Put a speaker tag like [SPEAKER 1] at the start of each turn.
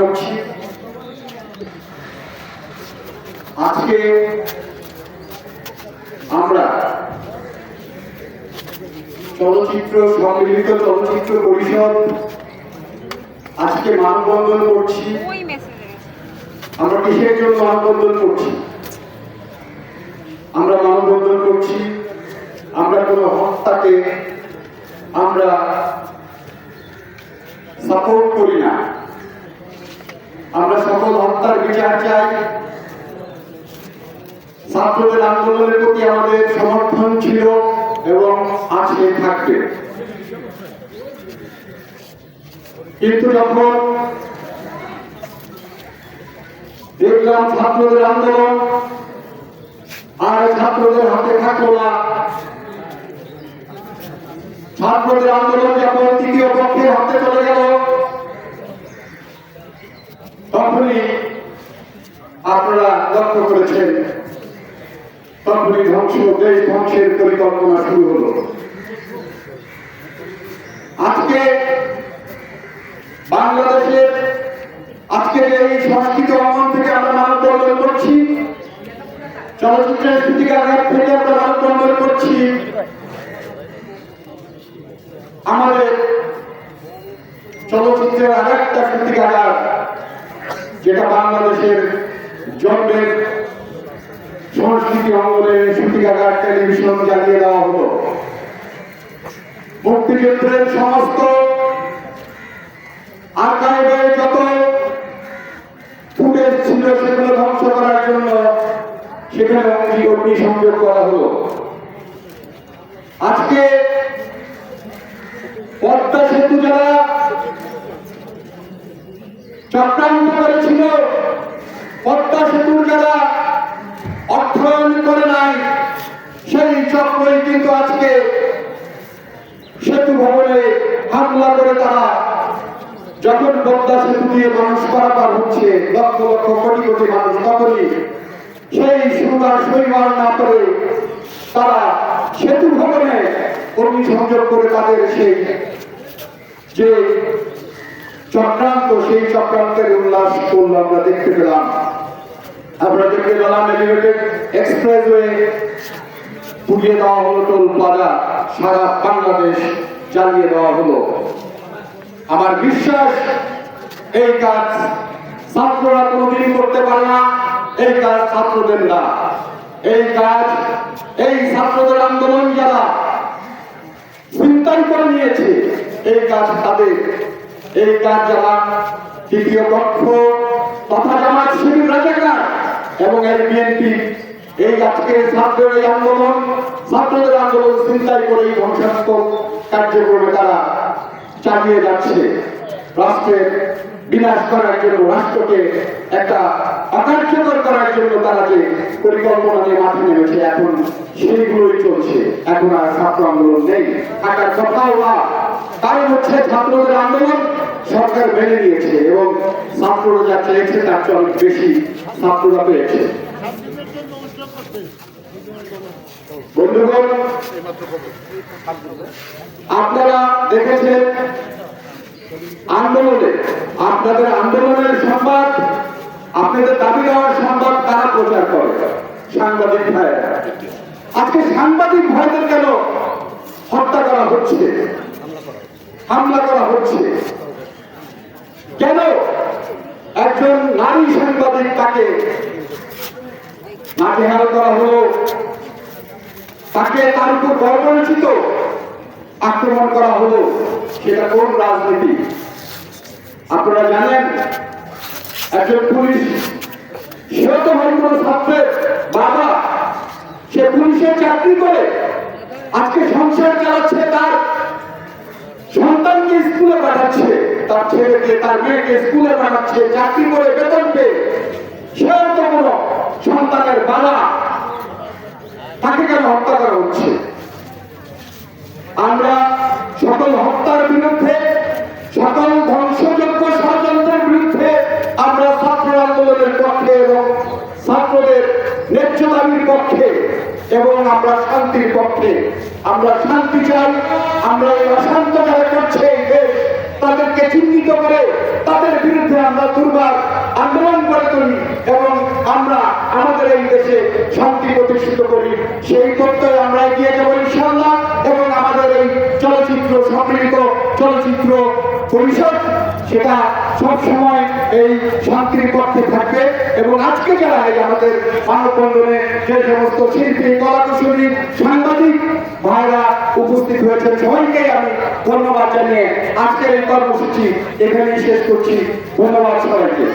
[SPEAKER 1] করছি। আজকে আমরা চলচ্চিত্র সম্মিলিত চলচ্চিত্র পরিষদ আজকে মানববন্ধন করছি। আমরা কিসের জন্য মানববন্ধন করছি? আমরা মানববন্ধন করছি আমরা কোনো হত্যাকে আমরা সাপোর্ট করি না। আমরা সকল হত্যার বিচার চাই। ছাত্রদের আন্দোলনের প্রতি আমাদের সমর্থন ছিল এবং আছে, থাকবে। কিন্তু যখন দেখলাম ছাত্রদের আন্দোলন, আর ছাত্রদের হাতে থাকল না। ছাত্রদের আন্দোলন যখন তৃতীয় পক্ষের হাতে চলে গেল তখনই আপনারা লক্ষ্য করেছেন, তখনই ধ্বংস দেশ ধ্বংসের পরিকল্পনা শুরু হলো। আজকে বাংলাদেশের আজকের এই সংস্কৃত অঙ্গন থেকে আমরা মানববন্ধন করছি, চলচ্চিত্রের সূতিকাগার থেকে আমরা মানববন্ধন করছি, আমাদের চলচ্চিত্রের আর একটা সূতিকাগার যেটা বাংলাদেশের জন্মের সংস্কৃতি অঙ্গনে সূতিকাগার টেলিভিশন জ্বালিয়ে দেওয়া হলো। মুক্তিযুদ্ধের সমস্ত আর্কাইভে যত ফুটেজ ছিল সেগুলো ধ্বংস করার জন্য সেখানে অগ্নি অগ্নি সংযোগ করা হলো। আজকে পদ্মা সেতু যারা চক্রান্ত করেছিল পদ্মা সেতুর যারা অর্থায়ন করে নাই। সেই চক্রই কিন্তু আজকে সেতু ভবনে হামলা করে তারা। যখন পদ্মা সেতু দিয়ে মানুষ পারাপার হচ্ছে, লক্ষ লক্ষ কোটি কোটি মানুষ তখনই সেই সুগার শৈবার না করে তারা সেতু ভবনে অগ্নি সংযোগ করে তাদের সেই যে চক্রান্ত, সেই চক্রান্তের উল্লাস করল আমরা দেখতে পেলাম। দেখতে পেলাম এলিভেটেড এক্সপ্রেসওয়ে পুড়িয়ে দেওয়া হলো টোল প্লাজা। সারা বাংলাদেশ জ্বালিয়ে দেওয়া হলো। আমার বিশ্বাস, এই কাজ ছাত্ররা কোনোদিন করতে পারে না। এই কাজ ছাত্রদের না। এই কাজ, এই ছাত্রদের আন্দোলন যারা চিন্তাই করে নিয়েছে, এই কাজ তাদের। এই কাজ যারা তৃতীয় পক্ষ তথা জামাত শিবির রাজাকার এবং এই বিএনপি এই আজকে ছাত্রের এই আন্দোলন, ছাত্রদের আন্দোলন চিন্তাই করে এই ধ্বংসাত্মক কার্যক্রমে তারা চালিয়ে যাচ্ছে। রাষ্ট্রের বিনাশ করার জন্য, রাষ্ট্রকে একটা অকার্যকর করার জন্য তারা যে পরিকল্পনা নিয়ে মাঠে নেমেছে, এখন সেইগুলোই চলছে। এখন আর ছাত্র আন্দোলন নেই। থাকার কথাও না। কারণ হচ্ছে ছাত্রদের আন্দোলন সরকার মেনে নিয়েছে এবং ছাত্ররা যা চেয়েছে তার চেয়ে বেশি পেয়েছে বন্ধুগণ, আপনারা দেখেছেন আন্দোলনে, আপনাদের আন্দোলনের সংবাদ, আপনাদের দাবি দেওয়ার সংবাদ তারা প্রচার করে? সাংবাদিক ভাইয়েরা। আজকে সাংবাদিক ভাইদের কেন হত্যা করা হচ্ছে? হামলা করা হচ্ছে? কেন সাংবাদিক তাকে। নাজেহাল করা হলো। তাকে তার উপর বর্বরচিত আক্রমণ করা হলো। সেটা কোন রাজনীতি? আপনারা জানেন, একজন পুলিশ, সেও তো ছাত্রের বাবা। সে পুলিশের চাকরি করে আজকে সংসার চালাচ্ছে, তার সন্তানকে স্কুলে পাঠাচ্ছে। তার ছেলেকে, তার মেয়েকে স্কুলে পাঠাচ্ছে, চাকরি করে বেতন পেয়ে। কোনো সন্তানের বাবা তাকে কেন হত্যা করা হচ্ছে? আমরা সকল হত্যার বিরুদ্ধে, সকল ধ্বংসযোগ্য ষড়যন্ত্রের বিরুদ্ধে আমরা ছাত্র আন্দোলনের পক্ষে এবং ছাত্রদের ন্যায্য পক্ষে এবং আমরা শান্তির পক্ষে। আমরা শান্তি চাই, আমরা এই অশান্ত যারা করছে তাদেরকে চিহ্নিত করে তাদের বিরুদ্ধে আমরা দুর্বার এবং আমরা আমাদের এই দেশে শান্তি প্রতিষ্ঠিত করি। সেই তত্ত্বে আমরা এগিয়ে যাব ইনশাল্লাহ এবং আমাদের এই চলচ্চিত্র সম্মিলিত চলচ্চিত্র পরিষদ, সেটা সবসময় এই শান্তির পক্ষে থাকবে এবং আজকে যারা এই আমাদের মানববন্ধনে যে সমস্ত শিল্পী, কলাকুশলী, সাংবাদিক ভাইরা উপস্থিত হয়েছেন, সবাইকে আমি ধন্যবাদ জানিয়ে আজকের এই কর্মসূচি এখানেই শেষ করছি। ধন্যবাদ সবাইকে।